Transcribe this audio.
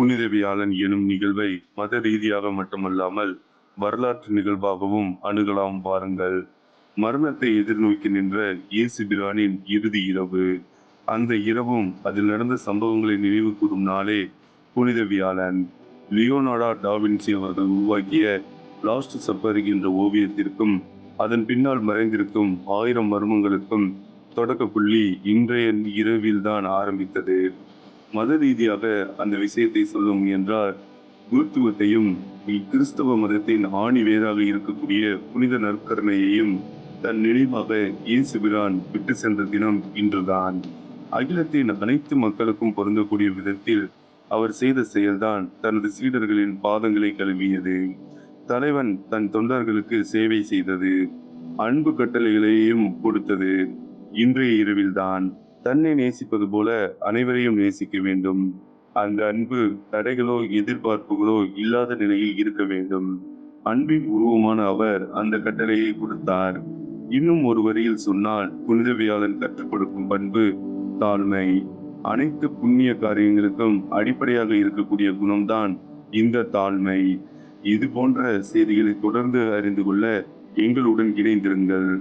புனிதவியாளன் எனும் நிகழ்வை மத ரீதியாக மட்டுமல்லாமல் வரலாற்று நிகழ்வாகவும் அணுகலாம் வாருங்கள். மரணத்தை எதிர்நோக்கி நின்ற இயேசு பிரானின் இறுதி இரவு. அந்த இரவும் அதில் நடந்த சம்பவங்களை நினைவு கூறும் நாளே புனிதவியாளன் லியோனாடா டாவின்சி அவர்கள் உருவாக்கிய லாஸ்ட் சப்பர் என்ற ஓவியத்திற்கும் அதன் பின்னால் மறைந்திருக்கும் ஆயிரம் மர்மங்களுக்கும் தொடக்க புள்ளி இன்றைய இரவில்தான் ஆரம்பித்தது. மத ரீதியாக அந்த விஷயத்தை சொல்ல முயன்றால் குருத்துவத்தையும் கிறிஸ்தவ மதத்தின் ஆணி வேராக இருக்கக்கூடிய புனித நற்கருணையையும் தன் நினைவாக இயேசு பிரான் விட்டு சென்ற தினம் இன்றுதான். அகிலத்தின் அனைத்து மக்களுக்கும் பொருந்தக்கூடிய விதத்தில் அவர் செய்த செயல்தான் தனது சீடர்களின் பாதங்களை கழுவியது. தலைவன் தன் தொண்டர்களுக்கு சேவை செய்தது அன்பு கட்டளைகளையும் கொடுத்தது. இன்றைய இரவில்தான் தன்னை நேசிப்பது போல அனைவரையும் நேசிக்க வேண்டும். அந்த அன்பு தடைகளோ எதிர்பார்ப்புகளோ இல்லாத நிலையில் இருக்க வேண்டும். அன்பின் உருவமான அவர் அந்த கட்டளையை கொடுத்தார். இன்னும் ஒரு வரியில் சொன்னால் புனிதவியாளன் கற்றுக் கொடுக்கும் பண்பு தாழ்மை. அனைத்து புண்ணிய காரியங்களுக்கும் அடிப்படையாக இருக்கக்கூடிய குணம்தான் இந்த தாழ்மை. இது போன்ற செய்திகளை தொடர்ந்து அறிந்து கொள்ள எங்களுடன் இணைந்திருங்கள்.